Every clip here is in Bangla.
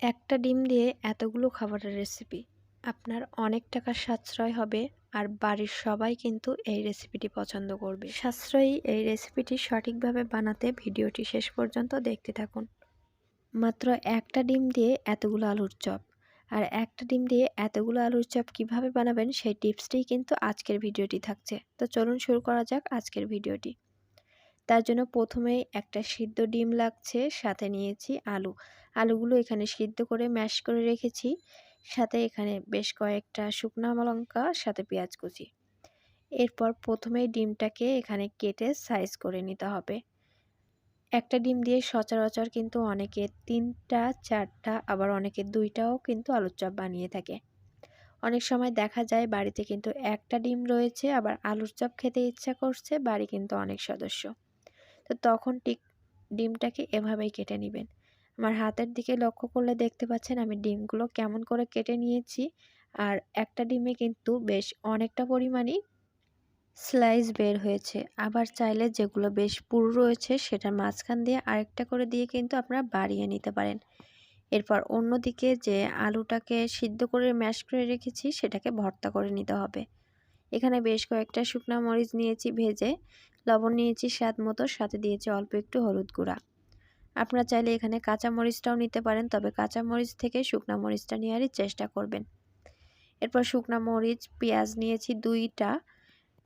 একটা ডিম দিয়ে এতগুলো খাবারের রেসিপি আপনার অনেক টাকা সাশ্রয় হবে আর বাড়ির সবাই কিন্তু এই রেসিপিটি পছন্দ করবে। সাশ্রয়ী এই রেসিপিটি সঠিকভাবে বানাতে ভিডিওটি শেষ পর্যন্ত দেখতে থাকুন। মাত্র একটা ডিম দিয়ে এতগুলো আলুর চপ। আর একটা ডিম দিয়ে এতগুলো আলুর চপ কীভাবে বানাবেন সেই টিপসটিই কিন্তু আজকের ভিডিওটি থাকছে। তো চলুন শুরু করা যাক আজকের ভিডিওটি। তার জন্য প্রথমেই একটা সিদ্ধ ডিম লাগছে, সাথে নিয়েছি আলু। আলুগুলো এখানে সিদ্ধ করে ম্যাশ করে রেখেছি। সাথে এখানে বেশ কয়েকটা শুকনো লঙ্কা, সাথে পেঁয়াজ কুচি। এরপর প্রথমেই ডিমটাকে এখানে কেটে সাইজ করে নিতে হবে। একটা ডিম দিয়ে সচরাচর কিন্তু অনেকে তিনটা, চারটা, আবার অনেকে দুইটাও কিন্তু আলুর চপ বানিয়ে থাকে। অনেক সময় দেখা যায় বাড়িতে কিন্তু একটা ডিম রয়েছে, আবার আলুর চপ খেতে ইচ্ছা করছে, বাড়ি কিন্তু অনেক সদস্য। তো তখন ঠিক ডিমটাকে এভাবেই কেটে নেবেন। আমার হাতের দিকে লক্ষ্য করলে দেখতে পাচ্ছেন আমি ডিমগুলো কেমন করে কেটে নিয়েছি। আর একটা ডিমে কিন্তু বেশ অনেকটা পরিমাণই স্লাইস বের হয়েছে। আবার চাইলে যেগুলো বেশ পুরু রয়েছে সেটার মাঝখান দিয়ে আরেকটা করে দিয়ে কিন্তু আপনারা বাড়িয়ে নিতে পারেন। এরপর অন্যদিকে যে আলুটাকে সিদ্ধ করে ম্যাশ করে রেখেছি সেটাকে ভর্তা করে নিতে হবে। এখানে বেশ কয়েকটা শুকনা মরিচ নিয়েছি ভেজে। লবণ নিয়েছি, স্বাদ মতো। সাথে দিয়েছি অল্প একটু হলুদ গুঁড়া। আপনারা চাইলে এখানে কাঁচা মরিচটাও নিতে পারেন, তবে কাঁচা মরিচ থেকে শুকনা মরিচটা নেওয়ারই চেষ্টা করবেন। এরপর শুকনা মরিচ, পেঁয়াজ নিয়েছি দুইটা।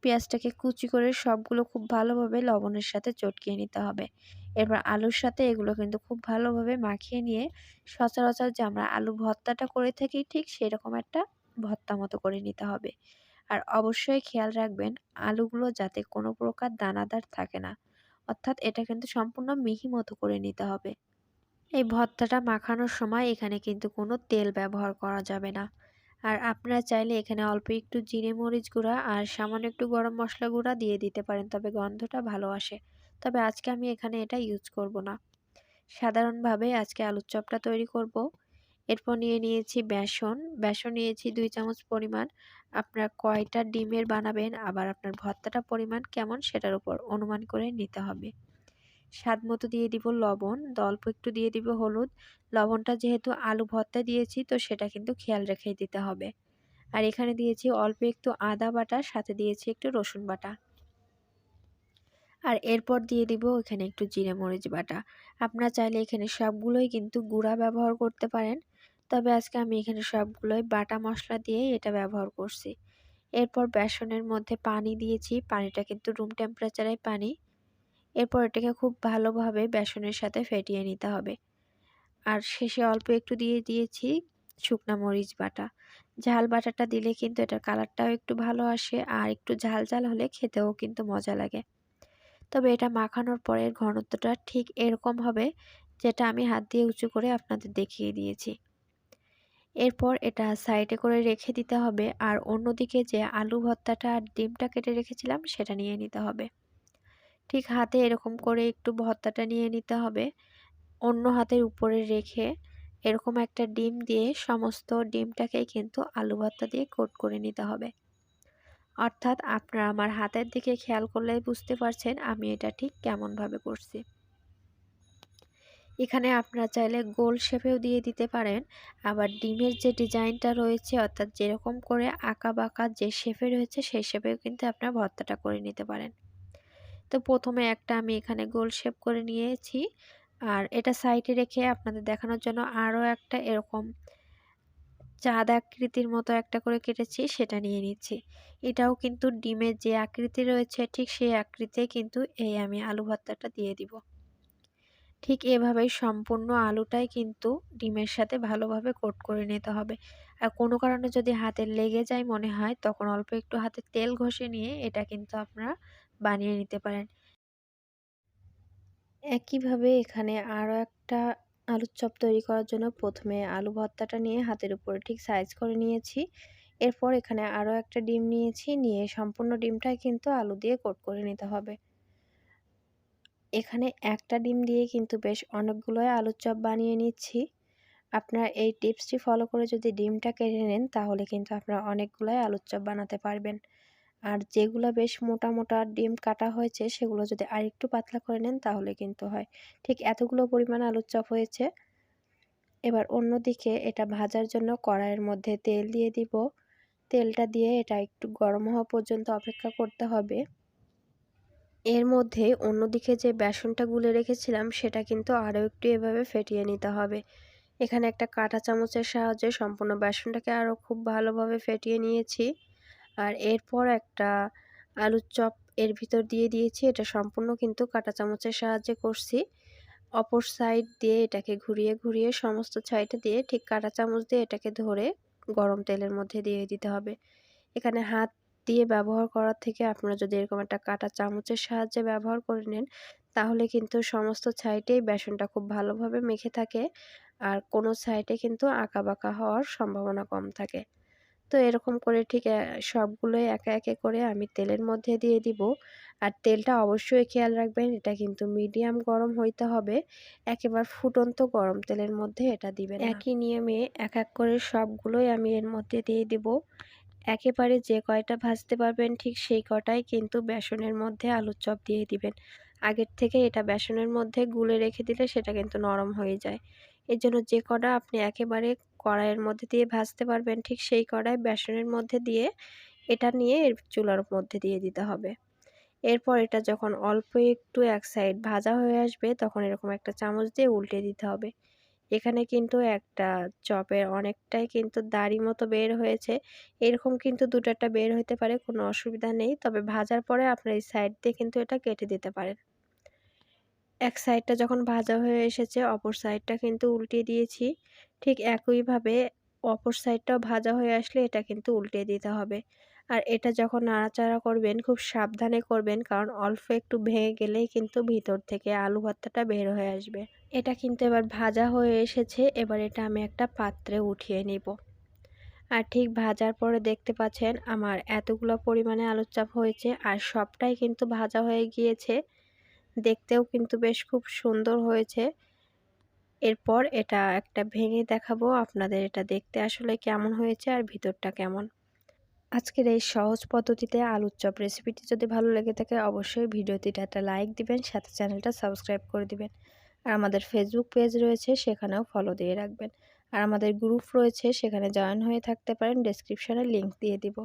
পেঁয়াজটাকে কুচি করে সবগুলো খুব ভালোভাবে লবণের সাথে চটকিয়ে নিতে হবে। এরপর আলুর সাথে এগুলো কিন্তু খুব ভালোভাবে মাখিয়ে নিয়ে সচরাচর যে আমরা আলু ভর্তাটা করে থাকি, ঠিক সেরকম একটা ভর্তা মতো করে নিতে হবে। আর অবশ্যই খেয়াল রাখবেন, আলুগুলো যাতে কোনো প্রকার দানাদার থাকে না। অর্থাৎ এটা কিন্তু সম্পূর্ণ মিহি মতো করে নিতে হবে। এই ভর্তাটা মাখানোর সময় এখানে কিন্তু কোনো তেল ব্যবহার করা যাবে না। আর আপনারা চাইলে এখানে অল্প একটু জিরে মরিচ গুঁড়া আর সামান্য একটু গরম মশলা গুঁড়া দিয়ে দিতে পারেন, তবে গন্ধটা ভালো আসে। তবে আজকে আমি এখানে এটা ইউজ করব না। সাধারণভাবে আজকে আলুর চপটা তৈরি করব। এরপর নিয়ে নিয়েছি বেসন। বেসন নিয়েছি দুই চামচ পরিমাণ। আপনার কয়টা ডিমের বানাবেন, আবার আপনার ভর্তাটা পরিমাণ কেমন সেটার উপর অনুমান করে নিতে হবে। স্বাদ মতো দিয়ে দিব লবণ অল্প একটু দিয়ে দিব হলুদ। লবণটা যেহেতু আলু ভর্তা দিয়েছি, তো সেটা কিন্তু খেয়াল রেখেই দিতে হবে। আর এখানে দিয়েছি অল্প একটু আদা বাটা, সাথে দিয়েছি একটু রসুন বাটা। আর এরপর দিয়ে দিব এখানে একটু জিরে মরিচ বাটা। আপনারা চাইলে এখানে সবগুলোই কিন্তু গুঁড়া ব্যবহার করতে পারেন। তবে আজকে আমি এখানে সবগুলোই বাটা মশলা দিয়ে এটা ব্যবহার করছি। এরপর বেসনের মধ্যে পানি দিয়েছি। পানিটা কিন্তু রুম টেম্পারেচারে পানি। এরপর এটাকে খুব ভালোভাবে বেসনের সাথে ফেটিয়ে নিতে হবে। আর শেষে অল্প একটু দিয়ে দিয়েছি শুকনা মরিচ বাটা। ঝাল বাটাটা দিলে কিন্তু এটার কালারটাও একটু ভালো আসে আর একটু ঝাল ঝাল হলে খেতেও কিন্তু মজা লাগে। তবে এটা মাখানোর পরের ঘনত্বটা ঠিক এরকম হবে যেটা আমি হাত দিয়ে উঁচু করে আপনাদের দেখিয়ে দিয়েছি। এরপর এটা সাইডে করে রেখে দিতে হবে আর অন্যদিকে যে আলু ভর্তাটা আর ডিমটা কেটে রেখেছিলাম সেটা নিয়ে নিতে হবে। ঠিক হাতে এরকম করে একটু ভর্তাটা নিয়ে নিতে হবে। অন্য হাতের উপরে রেখে এরকম একটা ডিম দিয়ে সমস্ত ডিমটাকেই কিন্তু আলু ভর্তা দিয়ে কোট করে নিতে হবে। অর্থাৎ আপনারা আমার হাতের দিকে খেয়াল করলে বুঝতে পারছেন আমি এটা ঠিক কেমনভাবে করছি। এখানে আপনারা চাইলে গোল শেপেও দিয়ে দিতে পারেন। আবার ডিমের যে ডিজাইনটা রয়েছে, অর্থাৎ যেরকম করে আঁকা বাঁকা যে শেপে রয়েছে, সেই শেপেও কিন্তু আপনারা ভর্তাটা করে নিতে পারেন। তো প্রথমে একটা আমি এখানে গোল শেপ করে নিয়েছি। আর এটা সাইডে রেখে আপনাদের দেখানোর জন্য আরও একটা এরকম চাঁদ আকৃতির মতো একটা করে কেটেছি, সেটা নিয়ে নিচ্ছি। এটাও কিন্তু ডিমের যে আকৃতি রয়েছে, ঠিক সেই আকৃতিতে কিন্তু এই আমি আলু ভর্তাটা দিয়ে দিব। ঠিক এভাবেই সম্পূর্ণ আলুটাই কিন্তু ডিমের সাথে ভালোভাবে কোট করে নিতে হবে। আর কোনো কারণে যদি হাতে লেগে যায় মনে হয়, তখন অল্প একটু হাতে তেল ঘষে নিয়ে এটা কিন্তু আপনারা বানিয়ে নিতে পারেন। একইভাবে এখানে আরও একটা আলুর চপ তৈরি করার জন্য প্রথমে আলু ভর্তাটা নিয়ে হাতের উপরে ঠিক সাইজ করে নিয়েছি। এরপর এখানে আরও একটা ডিম নিয়েছি, নিয়ে সম্পূর্ণ ডিমটাই কিন্তু আলু দিয়ে কোট করে নিতে হবে। এখানে একটা ডিম দিয়ে কিন্তু বেশ অনেকগুলোই আলুর চপ বানিয়ে নিচ্ছি। আপনারা এই টিপসটি ফলো করে যদি ডিমটা কেটে নেন, তাহলে কিন্তু আপনারা অনেকগুলোই আলুর চপ বানাতে পারবেন। আর যেগুলো বেশ মোটা মোটা ডিম কাটা হয়েছে, সেগুলো যদি আরেকটু পাতলা করে নেন, তাহলে কিন্তু হয়। ঠিক এতগুলো পরিমাণ আলুর চপ হয়েছে। এবার অন্যদিকে এটা ভাজার জন্য কড়াইয়ের মধ্যে তেল দিয়ে দিব। তেলটা দিয়ে এটা একটু গরম হওয়া পর্যন্ত অপেক্ষা করতে হবে। এর মধ্যে অন্যদিকে যে বেসনটা গুলে রেখেছিলাম, সেটা কিন্তু আরও একটু এভাবে ফেটিয়ে নিতে হবে। এখানে একটা কাঁটা চামচের সাহায্যে সম্পূর্ণ বেসনটাকে আরও খুব ভালোভাবে ফেটিয়ে নিয়েছি। আর এরপর একটা আলুর চপ এর ভিতর দিয়ে দিয়েছি, এটা সম্পূর্ণ কিন্তু কাঁটা চামচের সাহায্যে করছি। অপর সাইড দিয়ে এটাকে ঘুরিয়ে ঘুরিয়ে সমস্ত সাইডে দিয়ে ঠিক কাঁটা চামচ দিয়ে এটাকে ধরে গরম তেলের মধ্যে দিয়ে দিতে হবে। এখানে হাত দিয়ে ব্যবহার করার থেকে আপনারা যদি এরকম একটা কাটা চামচের সাহায্যে ব্যবহার করে নেন, তাহলে কিন্তু সমস্ত সাইডেই বেসনটা খুব ভালোভাবে মেখে থাকে আর কোনো সাইডে কিন্তু আঁকা বাঁকা হওয়ার সম্ভাবনা কম থাকে। তো এরকম করে ঠিক সবগুলোই একে একে করে আমি তেলের মধ্যে দিয়ে দিব। আর তেলটা অবশ্যই খেয়াল রাখবেন, এটা কিন্তু মিডিয়াম গরম হইতে হবে, একেবারে ফুটন্ত গরম তেলের মধ্যে এটা দিবেন একই নিয়মে এক এক করে সবগুলোই আমি এর মধ্যে দিয়ে দিব। একেবারে যে কয়টা ভাজতে পারবেন ঠিক সেই কটাই কিন্তু বেসনের মধ্যে আলুর চপ দিয়ে দিবেন। আগের থেকে এটা বেসনের মধ্যে গুলে রেখে দিলে সেটা কিন্তু নরম হয়ে যায়। এর জন্য যে কটা আপনি একেবারে কড়াইয়ের মধ্যে দিয়ে ভাজতে পারবেন ঠিক সেই কড়াই বেসনের মধ্যে দিয়ে এটা নিয়ে এর চুলার মধ্যে দিয়ে দিতে হবে। এরপর এটা যখন অল্প একটু এক সাইড ভাজা হয়ে আসবে তখন এরকম একটা চামচ দিয়ে উল্টে দিতে হবে। এখানে কিন্তু একটা চপের অনেকটাই কিন্তু দাড়ি মতো বের হয়েছে। এরকম কিন্তু দুটাটা বের হতে পারে, কোনো অসুবিধা নেই। তবে ভাজার পরে আপনার এই সাইড দিয়ে কিন্তু এটা কেটে দিতে পারেন। এক সাইডটা যখন ভাজা হয়ে এসেছে, অপর সাইডটা কিন্তু উল্টে দিয়েছি। ঠিক একইভাবে অপর সাইডটাও ভাজা হয়ে আসলে এটা কিন্তু উল্টে দিতে হবে। আর এটা যখন নাড়াচাড়া করবেন, খুব সাবধানে করবেন, কারণ অল্প একটু ভেঙে গেলেই কিন্তু ভিতর থেকে আলু ভর্তাটা বের হয়ে আসবে। এটা কিন্তু এবার ভাজা হয়ে এসেছে, এবার এটা আমি একটা পাত্রে উঠিয়ে নিব। আর ঠিক ভাজার পরে দেখতে পাচ্ছেন আমার এতগুলো পরিমাণে আলুর চাপ হয়েছে, আর সবটাই কিন্তু ভাজা হয়ে গিয়েছে। দেখতেও কিন্তু বেশ খুব সুন্দর হয়েছে। এরপর এটা একটা ভেঙে দেখাবো, আপনাদের এটা দেখতে আসলে কেমন হয়েছে আর ভিতরটা কেমন। আজকের এই সহজ পদ্ধতিতে আলুর চপ রেসিপিটি যদি ভালো লেগে থাকে, অবশ্যই ভিডিওটিতে একটা লাইক দিবেন, সাথে চ্যানেলটা সাবস্ক্রাইব করে দিবেন। আর আমাদের ফেসবুক পেজ রয়েছে, সেখানেও ফলো দিয়ে রাখবেন। আর আমাদের গ্রুপ রয়েছে, সেখানে জয়েন হয়ে থাকতে পারেন ডেসক্রিপশানে লিংক দিয়ে দিব।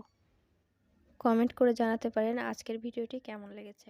কমেন্ট করে জানাতে পারেন আজকের ভিডিওটি কেমন লেগেছে।